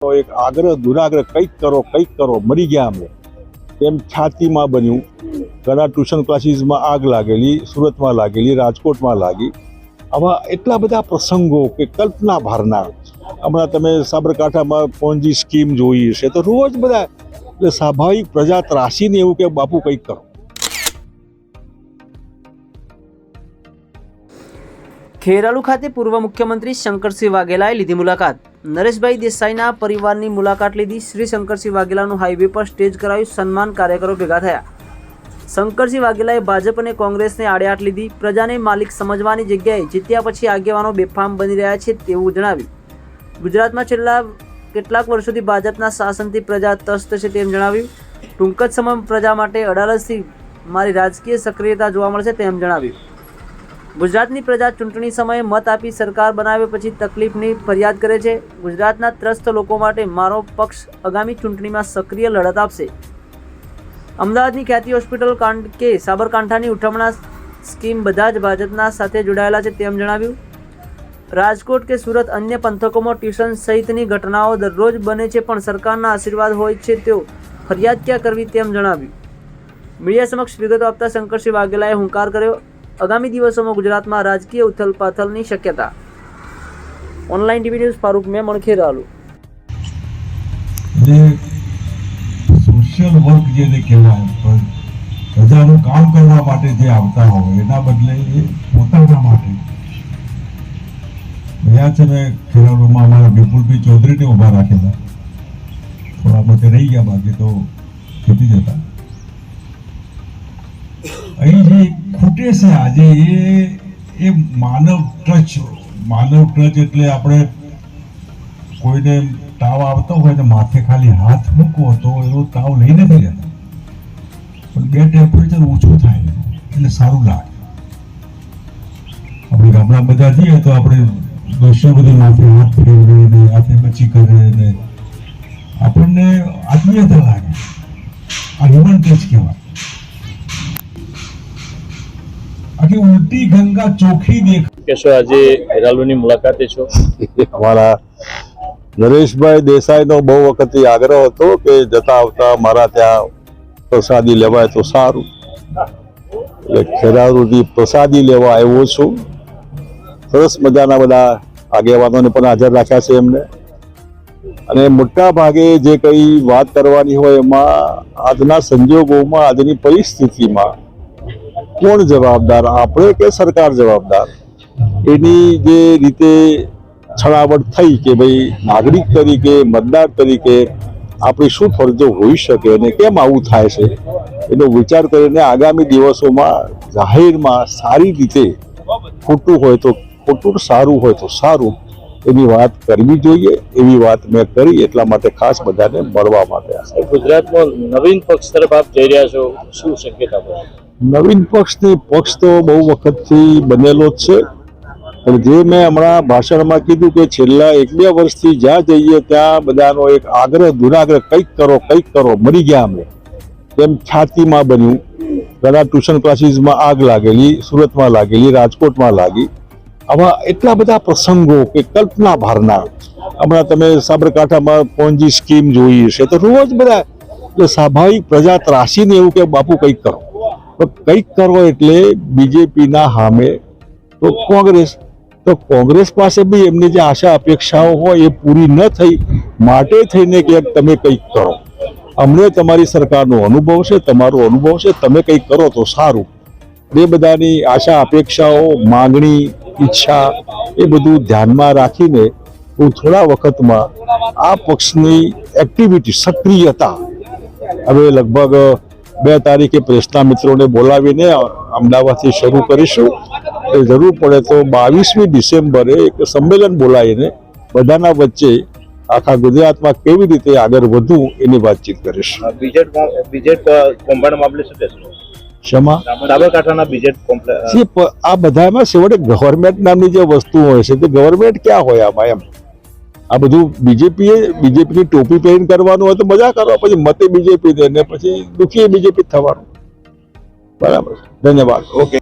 તો એક આગ્રહ, દુરાગ્રહ કંઈક કરો કંઈક કરો, મરી ગયા અમે. એમ છાતીમાં બન્યું. ઘણા ટ્યુશન ક્લાસીસમાં આગ લાગેલી, સુરતમાં લાગેલી, રાજકોટમાં લાગી. આવા એટલા બધા પ્રસંગો કે કલ્પના ભારના હમણાં તમે સાબરકાંઠામાં પોંજી સ્કીમ જોઈ હશે તો રોજ બધા એટલે સ્વાભાવિક પ્રજા ત્રાસીને એવું કે, બાપુ, કંઈક કરો. ખેરાલુ ખાતે પૂર્વ મુખ્યમંત્રી શંકરસિંહ વાઘેલાએ લીધી મુલાકાત. નરેશભાઈ દેસાઈના પરિવારની મુલાકાત લીધી શ્રી શંકરસિંહ વાઘેલાનું હાઈવે પર સ્ટેજ કરાયું સન્માન કાર્યકરો ભેગા થયા. શંકરસિંહ વાઘેલાએ ભાજપ અને કોંગ્રેસને આડેહાથ લીધી. પ્રજાને માલિક સમજવાની જગ્યાએ જીત્યા પછી આગેવાનો બેફામ બની રહ્યા છે તેવું જણાવ્યું. ગુજરાતમાં છેલ્લા કેટલાક વર્ષોથી ભાજપના શાસનથી પ્રજા ત્રસ્ત છે તેમ જણાવ્યું. ટૂંક જ સમય પ્રજા માટે અડાલજથી મારી રાજકીય સક્રિયતા જોવા મળશે તેમ જણાવ્યું. ગુજરાતની પ્રજા ચૂંટણી સમયે મત આપી સરકાર બનાવે પછી તકલીફની ફરિયાદ કરે છે. ગુજરાતના ત્રસ્ત લોકો માટે મારો પક્ષ આગામી ચૂંટણીમાં સક્રિય લડત આપશે. અમદાવાદની ખ્યાતિ હોસ્પિટલ કાંડ કે સાબરકાંઠાની ઉઠમણા સ્કીમ બધા જ ભાજપના સાથે જોડાયેલા છે તેમ જણાવ્યું. રાજકોટ કે સુરત અન્ય પંથકોમાં ટ્યુશન સહિતની ઘટનાઓ દરરોજ બને છે પણ સરકારના આશીર્વાદ હોય છે તેઓ ફરિયાદ ક્યાં કરવી તેમ જણાવ્યું. મીડિયા સમક્ષ વિગતો આપતા શંકરસિંહ વાઘેલાએ હુંકાર કર્યો. આગામી દિવસોમાં ગુજરાતમાં રાજકીય ઉથલપાથલની શક્યતા. Online TV news Farooq Memon Kheralu જે સોશિયલ વર્ક જેને કહેવાય, પણ પ્રજાનું કામ કરવા માટે જે આવતા હોય, એના બદલે એ પોતાના માટે. ગયા છે મેં ખેરાલુમાં અમારા વિપુલભાઈ ચૌધરીને ઊભા રાખેલા. થોડા બધે રહી ગયા બાકી તો ખેતી જતા. અહીં જે ખૂટે છે આજે એ એ માનવ ટચ માનવ ટચ એટલે આપણે કોઈને તાવ આવતો હોય તો માથે ખાલી હાથ મૂકવો તો એવો તાવ લઈ નથી જતો પણ બે ટેમ્પરેચર ઓછું થાય એટલે સારું લાગે. આપણે ગામડા બધા જઈએ તો આપણે દોષો બધું માથે હાથ ફેરવે ને હાથે બચી કરે ને આપણને આત્મીયતા લાગે. આ હ્યુમન ટચ કહેવાય. આખી ઉલટી ગંગા ચોખ્ખી દેખ કેશો આજે હેરાલુની મુલાકાતે છો. અમારા નરેશભાઈ દેસાઈનો બહુ વખતથી આગ્રહ હતો કે જતા આવતા મારા ત્યાં પ્રસાદી લેવાય તો સારું. એટલે ખેરારુથી પ્રસાદી લેવા આવ્યો છું. સરસ મજાના બધા આગેવાનોને પણ હાજર રાખ્યા છે એમને. અને મોટા ભાગે જે કઈ વાત કરવાની હોય એમાં આજના સંજોગોમાં આજની પરિસ્થિતિમાં કોણ જવાબદાર? આપણે કે સરકાર જવાબદાર? એની જે રીતે છણાવટ થઈ કે ભાઈ નાગરિક તરીકે, મતદાર તરીકે આપણી શું ફરજો હોઈ શકે અને કેમ આવું થાય છે, એનો વિચાર કરીને આગામી દિવસોમાં જાહેરમાં સારી રીતે ખોટું હોય તો ખોટું, સારું હોય તો સારું, એની વાત કરવી જોઈએ. એવી વાત મેં કરી, એટલા માટે ખાસ બધાને મળવા માટે ગુજરાતમાં નવીન પક્ષ તરફ આપ જઈ રહ્યા છો, શું શક્યતા નવીન પક્ષની પક્ષ તો બહુ વખતથી બનેલો જ છે. પણ જે મેં હમણાં ભાષણમાં કીધું કે છેલ્લા એક બે વર્ષથી જ્યાં જઈએ ત્યાં બધાનો એક આગ્રહ, દુરાગ્રહ, કંઈક કરો કંઈક કરો, મરી ગયા અમે. તેમ છાતીમાં બન્યું. ઘણા ટ્યુશન ક્લાસીસમાં આગ લાગેલી, સુરતમાં લાગેલી, રાજકોટમાં લાગી. આવા એટલા બધા પ્રસંગો કે કલ્પના ભારના હમણાં તમે સાબરકાંઠામાં પોંજી સ્કીમ જોઈ હશે તો રોજ બધા એટલે સ્વાભાવિક પ્રજા ત્રાસીને એવું કે બાપુ કંઈક કરો. તો કંઈક કરો એટલે બીજેપીના સામે તો કોંગ્રેસ તો કોંગ્રેસ પાસે બી એમની જે આશા અપેક્ષાઓ હોય એ પૂરી ન થઈ, માટે થઈને કે તમે કંઈક કરો. અમને તમારી સરકારનો અનુભવ છે, તમારો અનુભવ છે, તમે કંઈક કરો તો સારું. એ બધાની આશા, અપેક્ષાઓ, માંગણી, ઈચ્છા એ બધું ધ્યાનમાં રાખીને હું થોડા વખતમાં આ પક્ષની એક્ટિવિટી સક્રિયતા, હવે લગભગ બે તારીખે પ્રેસના મિત્રોને બોલાવીને અમદાવાદથી શરૂ કરીશું. એ જરૂર પડે તો બાવીસમી ડિસેમ્બરે એક સંમેલન બોલાવીને બધાના વચ્ચે આખા ગુજરાતમાં કેવી રીતે આગળ વધવું એની વાતચીત કરીશું. બીજેટ બીજેટ કૌભાંડ મામલે શું કહેશો? ક્ષમા સાબરકાંઠાના બીજેટ આ બધામાં છેવટે ગવર્મેન્ટ નામની જે વસ્તુ હોય છે તે ગવર્મેન્ટ ક્યાં હોય આમાં એમ? આ બધું બીજેપીએ, બીજેપીની ટોપી પહેરીને કરવાનું હોય તો મજા કરો, પછી મતે બીજેપી દે ને પછી દુઃખી બીજેપી થવાનું. બરાબર ધન્યવાદ. ઓકે